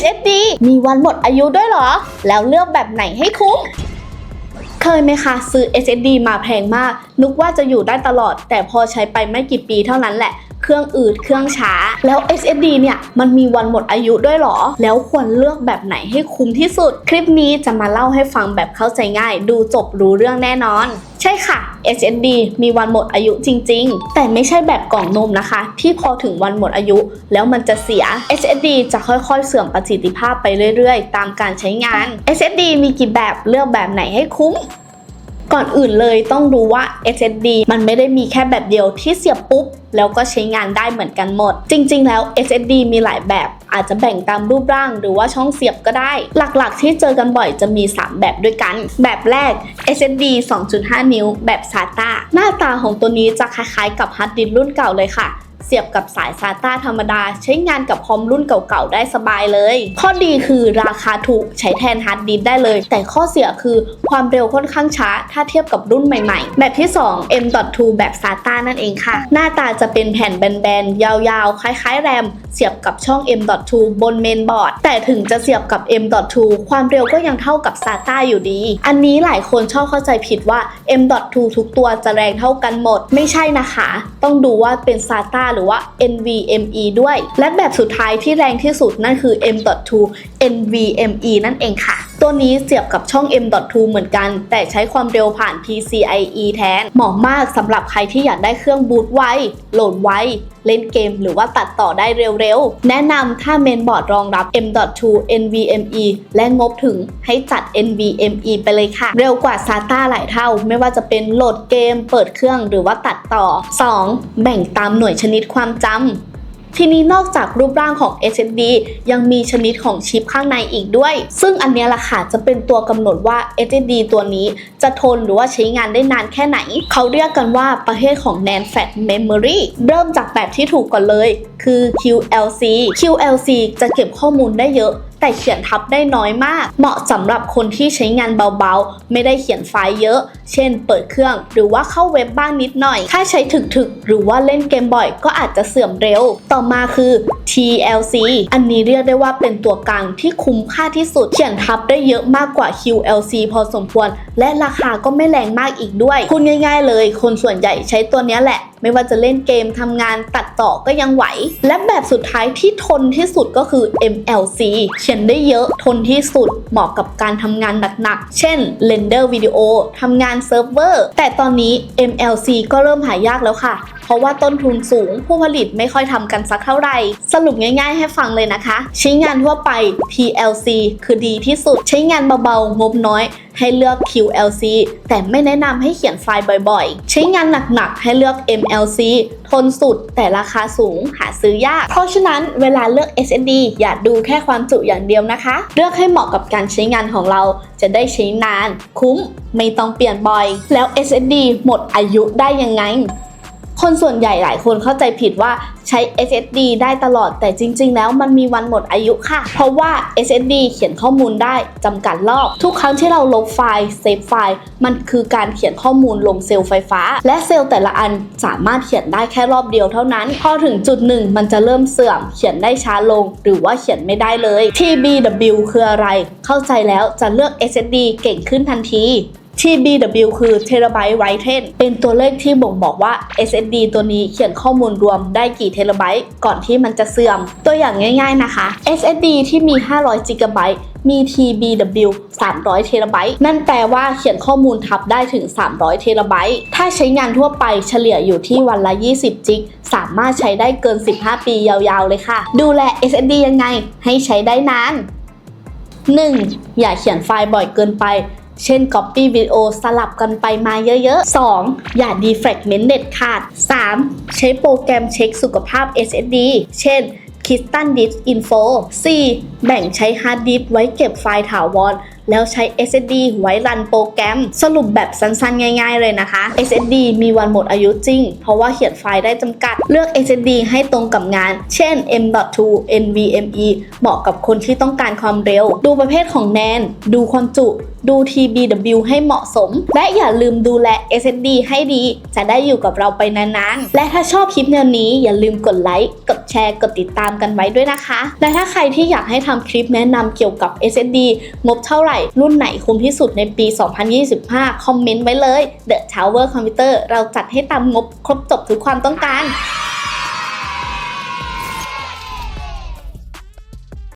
HSD มีวันหมดอายุด้วยเหรอ แล้วเลือกแบบไหนให้คุ้ม เคยไหมคะซื้อ SSD มาแพงมาก นึกว่าจะอยู่ได้ตลอด แต่พอใช้ไปไม่กี่ปีเท่านั้นแหละ เครื่องอืดเครื่องช้า แล้ว SSD เนี่ยมันมีวันหมดอายุด้วยเหรอ แล้วควรเลือกแบบไหนให้คุ้มที่สุด คลิปนี้จะมาเล่าให้ฟังแบบเข้าใจง่าย ดูจบรู้เรื่องแน่นอน ใช่ค่ะ SSD มีวันหมดอายุจริง ๆ แต่ไม่ใช่แบบกล่องนมนะคะ ที่พอถึงวันหมดอายุ แล้วมันจะเสีย SSD จะค่อยๆ เสื่อมประสิทธิภาพไปเรื่อยๆ ตามการใช้งาน SSD มีกี่แบบเลือกแบบไหนให้คุ้ม ก่อนอื่นเลยต้องรู้ว่า SSD มันไม่ได้มีแค่แบบเดียวที่เสียบปุ๊บ แล้วก็ใช้งานได้เหมือนกันหมด จริง ๆ แล้ว SSD มีหลายแบบอาจจะแบ่งตามรูปร่างหรือว่าช่องเสียบก็ได้ หลักๆ ที่เจอกันบ่อยจะมี 3 แบบด้วยกัน แบบแรก SSD 2.5 นิ้ว แบบ SATA หน้าตาของตัวนี้จะคล้ายๆ กับฮาร์ดดิสก์รุ่นเก่าเลยค่ะ เสียบกับสาย SATA ธรรมดา ใช้งานกับคอมรุ่นเก่าๆ ได้สบายเลย ข้อดีคือราคาถูกใช้แทนฮาร์ดดิสก์ได้เลย แต่ข้อเสียคือความเร็วค่อนข้างช้า ถ้าเทียบกับรุ่นใหม่ๆ แบบที่ 2 M.2 แบบ SATA นั่นเองค่ะ หน้าตาจะเป็นแผ่นแบนๆ ยาวๆ คล้ายๆ แรม เสียบกับช่อง M.2 บนเมนบอร์ด แต่ถึงจะเสียบกับ M.2 ความเร็วก็ยังเท่ากับ SATA อยู่ดี อันนี้หลายคนชอบเข้าใจผิดว่า M.2 ทุกตัวจะแรงเท่ากันหมด ไม่ใช่นะคะ ต้องดูว่าเป็น SATA หรือว่า NVMe ด้วย และแบบสุดท้ายที่แรงที่สุดนั่นคือ M.2 NVMe นั่นเองค่ะ ตัวนี้เสียบกับช่อง M.2 เหมือนกัน แต่ใช้ความเร็วผ่าน PCIe แทน เหมาะมากสำหรับใครที่อยากได้เครื่องบูตไวโหลดไวเล่นเกมหรือว่าตัดต่อได้เร็วๆ แนะนำถ้าเมนบอร์ดรองรับ M.2 NVMe และงบถึงให้จัด NVMe ไปเลยค่ะ เร็วกว่า SATA หลายเท่า ไม่ว่าจะเป็นโหลดเกม เปิดเครื่องหรือว่าตัดต่อ 2. แบ่งตามหน่วยชนิดความจำทีนี้นอกจากรูปร่างของ SSD ยังมีชนิดของชิปข้างในอีกด้วย ซึ่งอันนี้ล่ะค่ะจะเป็นตัวกำหนดว่า SSD ตัวนี้จะทนหรือว่าใช้งานได้นานแค่ไหน เขาเรียกกันว่าประเภทของ NAND Flash Memory เริ่มจากแบบที่ถูกก่อนเลย คือ QLC QLC จะเก็บข้อมูลได้เยอะแต่เขียนทับได้น้อยมาก เหมาะสำหรับคนที่ใช้งานเบาๆ ไม่ได้เขียนไฟล์เยอะ เช่น เปิดเครื่องหรือว่าเข้าเว็บบ้างนิดหน่อย ถ้าใช้ถึกๆ หรือว่าเล่นเกมบ่อยก็อาจจะเสื่อมเร็ว ต่อมาคือ TLC อันนี้เรียกได้ว่าเป็นตัวกลางที่คุ้มค่าที่สุด เขียนทับได้เยอะมากกว่า QLC พอสมควร และราคาก็ไม่แรงมากอีกด้วยพูดง่าย ๆ เลย คนส่วนใหญ่ใช้ตัวนี้แหละ ไม่ว่าจะเล่นเกมทำงานตัดต่อก็ยังไหว และแบบสุดท้ายที่ทนที่สุดก็คือ MLC เขียนได้เยอะทนที่สุดเหมาะกับการทำงานหนักๆ เช่นเรนเดอร์วิดีโอทำงานเซิร์ฟเวอร์ แต่ตอนนี้ MLC ก็เริ่มหายากแล้วค่ะ ราะว่าต้นทุนสูง ผู้ผลิตไม่ค่อยทำกันสักเท่าไหร่ สรุปง่ายๆให้ฟังเลยนะคะ ใช้งานทั่วไป TLC คือดีที่สุด ใช้งานเบาๆ งบน้อย ให้เลือก QLC แต่ไม่แนะนำให้เขียนไฟล์บ่อยๆ ใช้งานหนักๆ ให้เลือก MLC ทนสุดแต่ราคาสูงหาซื้อยาก เพราะฉะนั้นเวลาเลือก SSD อย่าดูแค่ความจุอย่างเดียวนะคะ เลือกให้เหมาะกับการใช้งานของเราจะได้ใช้นาน คุ้ม ไม่ต้องเปลี่ยนบ่อย แล้ว SSD หมดอายุได้ยังไง คนส่วนใหญ่หลายคนเข้าใจผิดว่าใช้ SSD ได้ตลอดแต่จริง ๆ แล้วมันมีวันหมดอายุค่ะ เพราะว่า SSD เขียนข้อมูลได้จำกัดรอบ ทุกครั้งที่เราลบไฟล์เซฟไฟล์ มันคือการเขียนข้อมูลลงเซลล์ไฟฟ้า และเซลล์แต่ละอันสามารถเขียนได้แค่รอบเดียวเท่านั้น พอถึงจุดหนึ่งมันจะเริ่มเสื่อม เขียนได้ช้าลง หรือว่าเขียนไม่ได้เลย TBW คืออะไร เข้าใจแล้วจะเลือก SSD เก่งขึ้นทันที TBW คือ Terabyte Written เป็นตัวเลขที่บ่งบอกว่า SSD ตัวนี้เขียนข้อมูลรวมได้กี่เทราไบต์ก่อนที่มันจะเสื่อม ตัวอย่างง่าย ๆนะคะ SSD ที่มี 500 GB มี TBW 300 เทราไบต์ นั่นแปลว่าเขียนข้อมูลทับได้ถึง 300 เทราไบต์ ถ้าใช้งานทั่วไปเฉลี่ยอยู่ที่วันละ 20 จิก สามารถใช้ได้เกิน 15 ปียาวๆ เลยค่ะ ดูแล SSD ยังไงให้ใช้ได้นาน 1. อย่าเขียนไฟล์บ่อยเกินไป เช่น Copy วิดีโอสลับกันไปมาเยอะๆ 2. อย่า defragment เด็ดขาด 3. ใช้โปรแกรมเช็คสุขภาพ SSD เช่น Kistan Disk Info 4. แบ่งใช้ฮาร์ดดิสก์ไว้เก็บไฟล์ถาวรแล้วใช้ SSD ไว้รันโปรแกรม สรุปแบบสั้นๆ ง่าย ๆ เลยนะคะ SSD มีวันหมดอายุจริง เพราะว่าเขียนไฟล์ได้จำกัด เลือก SSD ให้ตรงกับงาน เช่น M.2 NVMe เหมาะกับคนที่ต้องการความเร็ว ดูประเภทของแนน ดูความจุ ดู TBW ให้เหมาะสม และอย่าลืมดูแล SSD ให้ดี จะได้อยู่กับเราไปนานๆ และถ้าชอบคลิปแนวนี้อย่าลืมกดไลค์ กดแชร์ กดติดตามกันไว้ด้วยนะคะ และถ้าใครที่อยากให้ทำคลิปแนะนำเกี่ยวกับ SSD งบเท่าไหร่รุ่นไหนคุ้มที่สุดในปี 2025 คอมเมนต์ไว้เลย The Tower Computer เราจัดให้ตามงบครบจบทุกความต้องการ